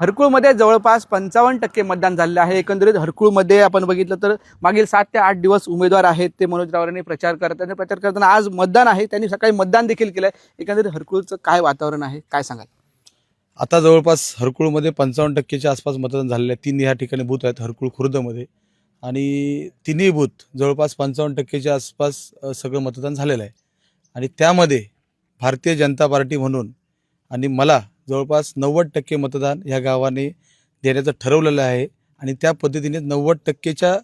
हरकुळमध्ये जवळपास पंचावन्न टक्के मतदान झालेलं आहे. एकंदरीत हरकुळमध्ये आपण बघितलं तर मागील सात ते आठ दिवस उमेदवार आहेत ते मनोज रावरांनी प्रचार करत आणि प्रचार करताना आज मतदान आहे. त्यांनी सकाळी मतदान देखील केलं आहे एकंदरीत हरकुळचं काय वातावरण आहे? काय सांगाल? आता जवळपास हरकुळमध्ये पंचावन्न टक्केच्या आसपास मतदान झालेलं आहे. तीन ह्या ठिकाणी बूथ आहेत हरकुळ खुर्दमध्ये. आणि तिन्ही बूथ जवळपास पंचावन्न टक्केच्या आसपास सगळं मतदान झालेलं आहे. आणि त्यामध्ये भारतीय जनता पार्टी म्हणून आणि मला जवळपास नव्वद टक्के मतदान ह्या गावाने देण्याचं ठरवलेलं आहे. आणि त्या पद्धतीने नव्वद टक्केच्या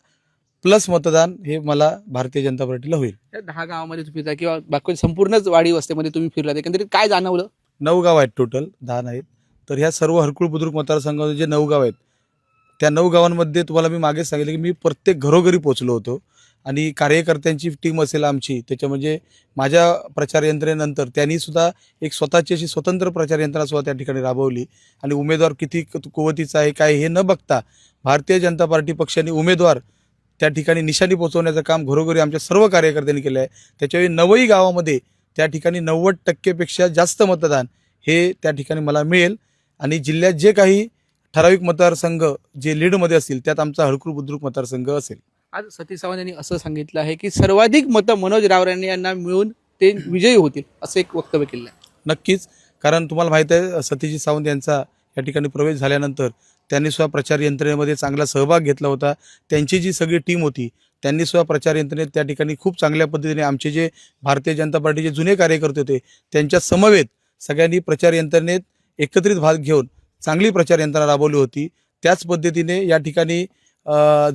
प्लस मतदान हे मला भारतीय जनता पार्टीला होईल. दहा गावामध्ये तुम्ही फिरता किंवा बाकी संपूर्णच वाडी वस्तीमध्ये तुम्ही फिरलात एकंदरीत काय जाणवलं? नऊ गाव आहेत टोटल दहा नाहीत. तर ह्या सर्व हरकुळ बुद्रुक मतदारसंघामध्ये जे नऊ गाव आहेत त्या नऊ गावांमध्ये तुम्हाला मी मागेच सांगितलं की मी प्रत्येक घरोघरी पोचलो होतो. आणि कार्यकर्त्यांची टीम असेल आमची त्याच्या म्हणजे माझ्या प्रचार यंत्रणेनंतर त्यांनी सुद्धा एक स्वतःची अशी स्वतंत्र प्रचार यंत्रणा सुद्धा त्या ठिकाणी राबवली. आणि उमेदवार किती कुवतीचा आहे काय हे न बघता भारतीय जनता पार्टी पक्षाने उमेदवार त्या ठिकाणी निशाणी पोहोचवण्याचं काम घरोघरी आमच्या सर्व कार्यकर्त्यांनी केलं आहे. त्याच्यावेळी नवई गावामध्ये त्या ठिकाणी नव्वद टक्केपेक्षा जास्त मतदान हे त्या ठिकाणी मला मिळेल. आणि जिल्ह्यात जे काही ठराविक मतदारसंघ जे लीडमध्ये असतील त्यात आमचा हळकुळ बुद्रुक मतदारसंघ असेल. आज सतीश सावंत यांनी असं सांगितलं आहे की सर्वाधिक मतं मनोज रावरांनी यांना मिळून ते विजयी होतील असं एक वक्तव्य केलं आहे. नक्कीच कारण तुम्हाला माहीत आहे सतीजी सावंत यांचा या ठिकाणी प्रवेश झाल्यानंतर त्यांनी सुद्धा प्रचार यंत्रणेमध्ये चांगला सहभाग घेतला होता. त्यांची जी सगळी टीम होती त्यांनी सुद्धा प्रचार यंत्रणेत त्या ठिकाणी खूप चांगल्या पद्धतीने आमचे जे भारतीय जनता पार्टीचे जुने कार्यकर्ते होते त्यांच्या समवेत सगळ्यांनी प्रचार यंत्रणेत एकत्रित भाग घेऊन चांगली प्रचार यंत्रणा राबवली होती. त्याच पद्धतीने या ठिकाणी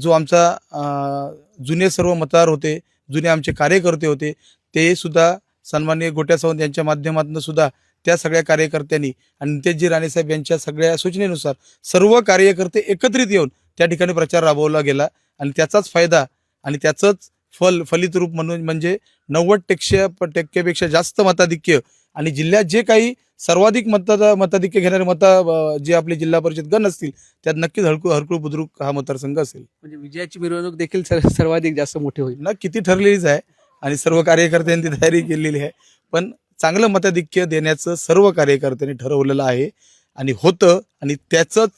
जो आमचा जुने सर्व मतदार होते जुने आमचे कार्यकर्ते होते ते सुद्धा सन्माननीय गोट्या सावंत यांच्या माध्यमातून सुद्धा त्या सगळ्या कार्यकर्त्यांनी आणि नितेशजी राणेसाहेब यांच्या सगळ्या सूचनेनुसार सर्व कार्यकर्ते एकत्रित येऊन त्या ठिकाणी प्रचार राबवला गेला आणि त्याचाच फायदा आणि त्याचंच फल फलित रूप म्हणून म्हणजे नव्वद टक्के टक्केपेक्षा जास्त मताधिक्य आणि जिल्ह्यात जे काही सर्वाधिक मतदा मताधिक्य घेणारे मता जे आपले जिल्हा परिषद गण असतील त्यात नक्कीच हळकू हरकुळ बुद्रुक हा मतदारसंघ असेल. म्हणजे विजयाची मिरवणूक देखील सर्व- सर्वाधिक जास्त मोठी होईल. ना किती ठरलेलीच आहे आणि सर्व कार्यकर्त्यांनी ती तयारी केलेली आहे. पण चांगलं मताधिक्य देण्याचं सर्व कार्यकर्त्यांनी ठरवलेलं आहे आणि होतं आणि त्याचंच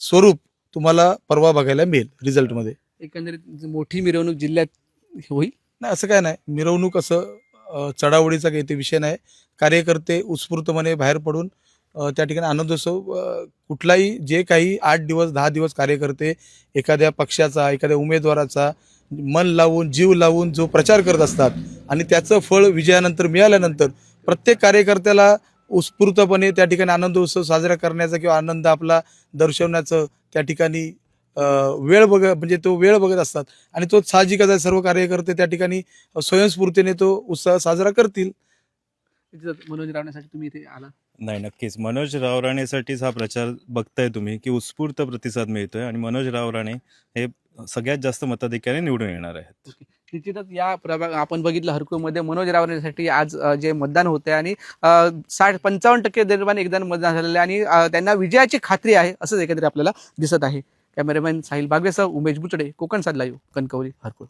स्वरूप तुम्हाला परवा बघायला मिळेल रिझल्टमध्ये. एकंदरीत मोठी मिरवणूक जिल्ह्यात होईल? नाही असं काय नाही. मिरवणूक असं चढावडीचा काही ते विषय नाही. कार्यकर्ते उत्स्फूर्तपणे बाहेर पडून त्या ठिकाणी आनंदोत्सव कुठलाही जे काही आठ दिवस दहा दिवस कार्यकर्ते एखाद्या पक्षाचा एखाद्या उमेदवाराचा मन लावून जीव लावून जो प्रचार करत असतात आणि त्याचं फळ विजयानंतर मिळाल्यानंतर प्रत्येक कार्यकर्त्याला उत्स्फूर्तपणे त्या ठिकाणी आनंदोत्सव साजरा करण्याचा किंवा आनंद आपला दर्शवण्याचं त्या ठिकाणी वेळ बघ म्हणजे तो वेळ बघत असतात. आणि तो साहजिकच आहे सर्व कार्यकर्ते त्या ठिकाणी स्वयंस्फूर्तीने तो उत्साह साजरा करतील. मनोज रावण्यासाठी तुम्ही इथे आला? नाही नक्कीच. मनोज रावराणेसाठीच हा प्रचार बघताय तुम्ही की उत्स्फूर्त प्रतिसाद मिळतोय आणि मनोज रावराणे हे सगळ्यात जास्त मताधिक्याने निवडून येणार आहेत. निश्चितच या प्रभाग आपण बघितलं हरकुळमध्ये मनोज रावण्यासाठी आज जे मतदान होते आणि अ, साठ पंचावन्न टक्के दरम्यान एकदा मतदान झालेलं आहे आणि त्यांना विजयाची खात्री आहे असंच एकंदरीत आपल्याला दिसत आहे. कॅमेरामॅन साहिल बागवेसह उमेश बुचडे कोकण साध लाईव्ह कणकवली हरकुळ